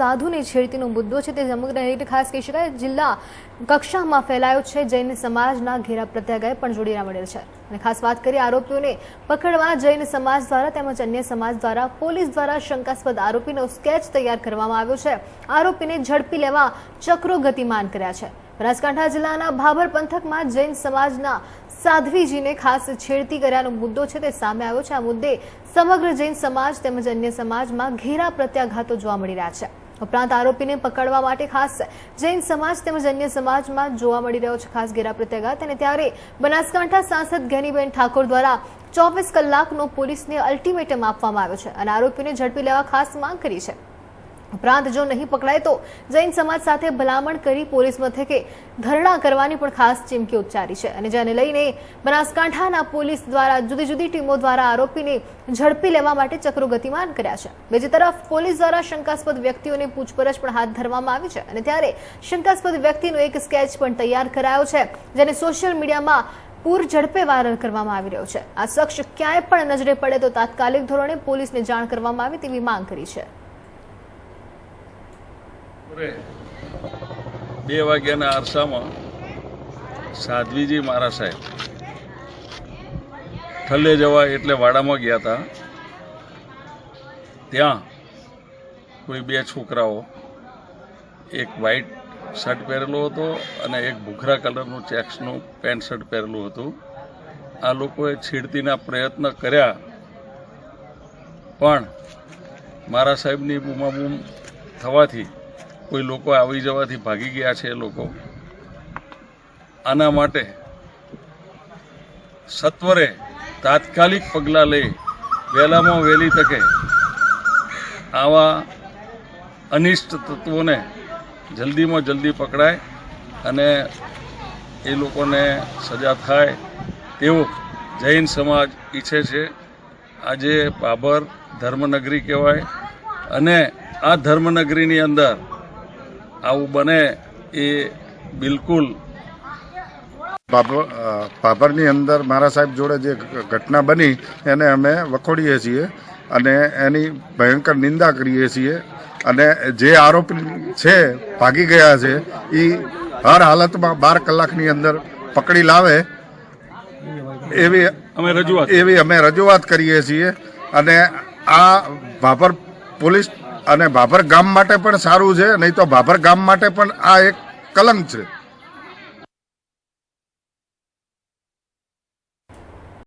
સાધુની છેડતીનો મુદ્દો છે તે સમગ્ર રીતે ખાસ કહી શકાય. જિલ્લા કક્ષામાં ફેલાયો છે જૈન સમાજના ઘેરા પ્રત્યાગાય પણ જોડીના મળેલ છે. અને ખાસ વાત કરીએ આરોપીઓને પકડવા, જૈન સમાજ દ્વારા તેમજ અન્ય સમાજ દ્વારા પોલીસ દ્વારા શંકાસ્પદ આરોપીનો સ્કેચ તૈયાર કરવામાં આવ્યો છે. આરોપીને ઝડપી લેવા ચક્રો ગતિમાન કર્યા છે. બનાસકાંઠા જિલ્લાના ભાભર પંથકમાં જૈન સમાજના સાધ્વીજીને ખાસ છેડતી કર્યાનો મુદ્દો છે તે સામે આવ્યો છે. આ મુદ્દે સમગ્ર જૈન સમાજ તેમજ અન્ય સમાજમાં ઘેરા પ્રત્યાઘાતો જોવા મળી રહ્યા છે. ઉપરાંત આરોપીને પકડવા માટે ખાસ જૈન સમાજ તેમજ અન્ય સમાજમાં જોવા મળી રહ્યો છે ખાસ ઘેરા પ્રત્યાઘાત. અને ત્યારે બનાસકાંઠા સાંસદ ગેનીબેન ઠાકોર દ્વારા ચોવીસ કલાકનો પોલીસને અલ્ટિમેટમ આપવામાં આવ્યો છે અને આરોપીને ઝડપી લેવા ખાસ માંગ કરી છે. ઉપરાંત જો નહીં પકડાય તો જૈન સમાજ સાથે ભલામણ કરી પોલીસ મથકે ધરણા કરવાની પણ ખાસ ચીમકી ઉચ્ચારી છે. અને જેને લઈને બનાસકાંઠાના પોલીસ દ્વારા જુદી જુદી ટીમો દ્વારા આરોપીને ઝડપી લેવા માટે ચક્રો ગતિમાન કર્યા છે. બીજી તરફ પોલીસ દ્વારા શંકાસ્પદ વ્યક્તિઓની પૂછપરછ પણ હાથ ધરવામાં આવી છે અને ત્યારે શંકાસ્પદ વ્યક્તિનો એક સ્કેચ પણ તૈયાર કરાયો છે, જેને સોશિયલ મીડિયામાં પૂર ઝડપે વાયરલ કરવામાં આવી રહ્યો છે. આ શખ્સ ક્યાંય પણ નજરે પડે તો તાત્કાલિક ધોરણે પોલીસને જાણ કરવામાં આવે તેવી માંગ કરી છે. બપોરે બે વાગ્યાના આરસામાં સાધ્વીજી મારા સાહેબ ઠલ્લે જવા એટલે વાડામાં ગયા હતા. ત્યાં કોઈ બે છોકરાઓ, એક વ્હાઈટ શર્ટ પહેરેલો હતો અને એક ભૂખરા કલરનું ચેક્સનું પેન્ટ શર્ટ પહેરેલું હતું. આ લોકોએ છેડતીના પ્રયત્ન કર્યા. પણ મારા સાહેબની બૂમાબૂમ થવાથી કોઈ લોકો આવી જવાથી ભાગી ગયા છે એ લોકો. આના માટે સત્વરે તાત્કાલિક પગલાં લઈ વહેલામાં વહેલી તકે આવા અનિષ્ટ તત્વોને જલ્દીમાં જલ્દી પકડાય અને એ લોકોને સજા થાય તેવું જૈન સમાજ ઈચ્છે છે. આજે બાબર ધર્મનગરી કહેવાય અને આ ધર્મનગરીની અંદર આવું બને એ બિલકુલ. પાપરની અંદર મારા સાહેબ જોડે જે ઘટના બની એને અમે વખોડીએ છીએ અને એની ભયંકર નિંદા કરીએ છીએ અને જે આરોપી છે ભાગી ગયા છે એ હર હાલતમાં બાર કલાકની અંદર પકડી લાવે એવી અમે રજૂઆત એવી અમે રજૂઆત કરીએ છીએ અને આ ભાભર પોલીસ અને ભાભર ગામ માટે પણ સારું છે, નહીં તો ભાભર ગામ માટે પણ આ એક કલંક છે.